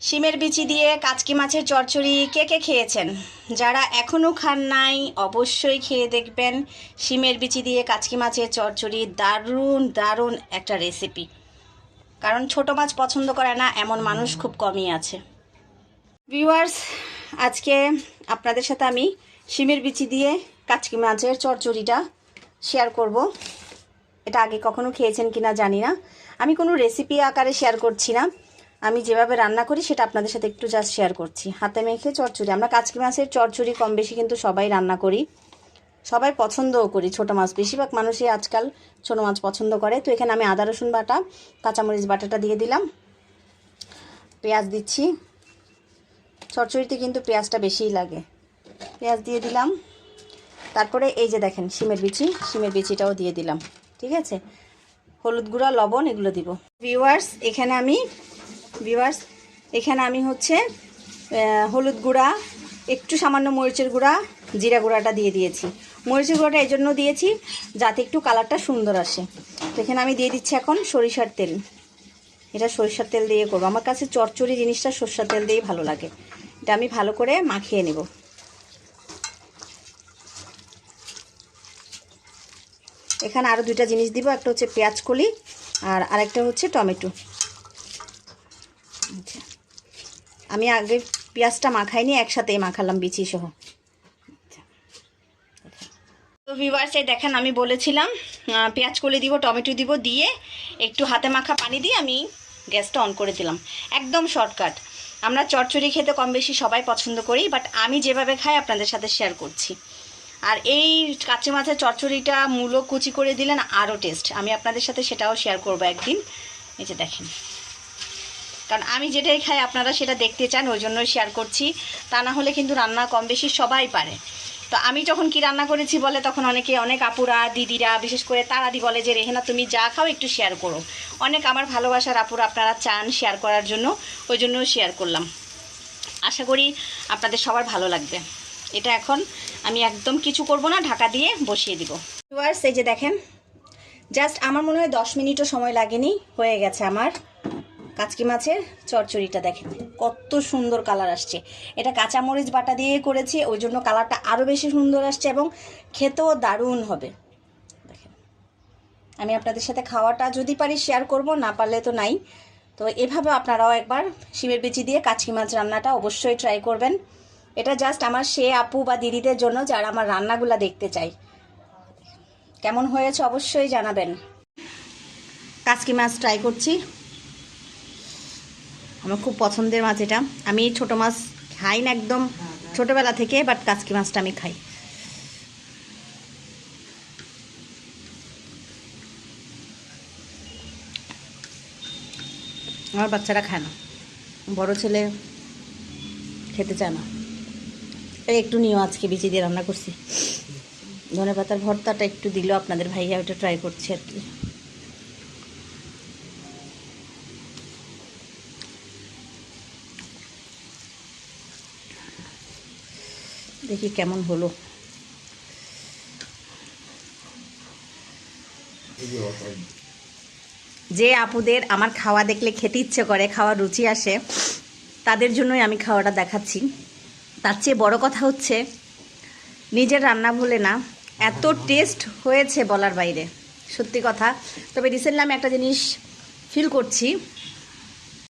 শিমের বিচি দিয়ে কাচকি মাছের চচ্চড়ি কে কে খেয়েছেন? যারা এখনও খান নাই, অবশ্যই খেয়ে দেখবেন শিমের বিচি দিয়ে কাচকি মাছের চচ্চড়ি। দারুণ দারুণ একটা রেসিপি কারণ ছোট মাছ পছন্দ করে না, এমন মানুষ খুব কমই আছে। ভিউয়ার্স আজকে আপনাদের সাথে আমি শিমের বিচি দিয়ে কাচকি মাছের চচ্চড়িটা শেয়ার করব। এটা আগে কখনো খেয়েছেন কিনা জানি না। আমি কোনো রেসিপি আকারে শেয়ার করছি না। আমি যেভাবে রান্না করি, সেটা আপনাদের সাথে একটু জাস্ট শেয়ার করছি। হাতে মেখে চচ্চড়ি আমরা কাচকি মাছের চচ্চড়ি কম বেশি কিন্তু সবাই রান্না করি। সবাই পছন্দও করি ছোটো মাছ। বেশিরভাগ মানুষই আজকাল ছোটো মাছ পছন্দ করে। তো এখানে আমি আদা, রসুন বাটা, কাঁচামরিচ বাটাটা দিয়ে দিলাম। পেঁয়াজ দিচ্ছি। চচ্চড়িতে কিন্তু পেঁয়াজটা বেশিই লাগে। পেঁয়াজ দিয়ে দিলাম। তারপরে এই যে দেখেন, শিমের বিচি। শিমের বিচিটাও দিয়ে দিলাম। ঠিক আছে? হলুদ গুঁড়া, লবণ, এগুলো দিব। ভিউয়ার্স এখানে আমি ভিউয়ার্স, এখানে আমি হচ্ছে হলুদ গুঁড়া, একটু সামান্য মরিচের গুঁড়া, জিরা গুঁড়াটা দিয়ে দিয়েছি। মরিচের গুঁড়াটা এই জন্য দিয়েছি যাতে একটু কালারটা সুন্দর আসে। তো এখানে আমি দিয়ে দিচ্ছি এখন সরিষার তেল। এটা সরিষার তেল দিয়ে করব। আমার কাছে চচ্চড়ি জিনিসটা সরষার তেল দিয়েই ভালো লাগে। এটা আমি ভালো করে মাখিয়ে নেব। এখানে আরও দুইটা জিনিস দিব, একটা হচ্ছে পেঁয়াজ কলি আর আরেকটা হচ্ছে টমেটো। আমি আগে পেঁয়াজটা মাখাই মাখাইনি একসাথেই মাখালাম বিচি সহ। তো ভিভার্সে দেখেন, আমি বলেছিলাম পেঁয়াজ কলি দিব, টমেটো দিব দিয়ে একটু হাতে মাখা পানি দিয়ে আমি গ্যাসটা অন করে দিলাম। একদম শর্টকাট আমরা চচ্চড়ি খেতে কম বেশি সবাই পছন্দ করি বাট আমি যেভাবে খাই আপনাদের সাথে শেয়ার করছি। আর এই কাঁচা মাছের চচ্চড়িটা মূলো কুচি করে দিলেন, আরও টেস্ট আমি আপনাদের সাথে সেটাও শেয়ার করব একদিন। এই যে দেখেন। কারণ আমি যেটাই খাই, আপনারা সেটা দেখতে চান, ওই জন্য শেয়ার করছি। তা না হলে কিন্তু রান্না কম বেশি সবাই পারে। তো আমি যখন কি রান্না করেছি বলে, তখন অনেকে, অনেক আপুরা, দিদিরা, বিশেষ করে তারাদি বলে যে, রেহেনা, তুমি যা খাও একটু শেয়ার করো। অনেক আমার ভালোবাসার আপুরা আপনারা চান শেয়ার করার জন্য, ওই জন্য শেয়ার করলাম। আশা করি আপনাদের সবার ভালো লাগবে। এটা এখন আমি একদম কিছু করব না, ঢাকা দিয়ে বসিয়ে দিব। ভিউয়ার্স এই যে দেখেন জাস্ট আমার মনে হয় দশ মিনিটও সময় লাগেনি, হয়ে গেছে আমার। কাচকি মাছের চচ্চড়িটা দেখেন, কত সুন্দর কালার আসছে। এটা কাঁচামরিচ বাটা দিয়ে করেছি, ওই জন্য কালারটা আরও বেশি সুন্দর আসছে এবং খেতেও দারুণ হবে। দেখেন, আমি আপনাদের সাথে খাওয়াটা যদি পারি শেয়ার করব, না পারলে তো নাই। তো এভাবে আপনারাও একবার শিমের বিচি দিয়ে কাচকি মাছ রান্নাটা অবশ্যই ট্রাই করবেন। এটা জাস্ট আমার সে আপু বা দিদিদের জন্য যারা আমার রান্নাগুলো দেখতে চাই কেমন হয়েছে অবশ্যই জানাবেন। কাচকি মাছ ট্রাই করছি। আমার খুব পছন্দের মাছ এটা। আমি ছোট মাছ খাই না একদম ছোটবেলা থেকে বাট কাচকি মাছটা আমি খাই। আমার বাচ্চারা খায় না। বড় ছেলে খেতে চায় না। একটু নিও আজকে, বিচি দিয়ে রান্না করছি। ধনে পাতার ভর্তাটা একটু দিল আপনাদের ভাইয়া, ওটা ট্রাই করছি আর কি। দেখি কেমন হলো। যে আপুদের আমার খাওয়া দেখলে খেতে ইচ্ছে করে, খাওয়ার রুচি আসে, তাদের জন্যই আমি খাওয়াটা দেখাচ্ছি। তার চেয়ে বড় কথা হচ্ছে, নিজের রান্না ভুলে না, এত টেস্ট হয়েছে বলার বাইরে। সত্যি কথা, তবে রিসেন্টলি আমি একটা জিনিস ফিল করছি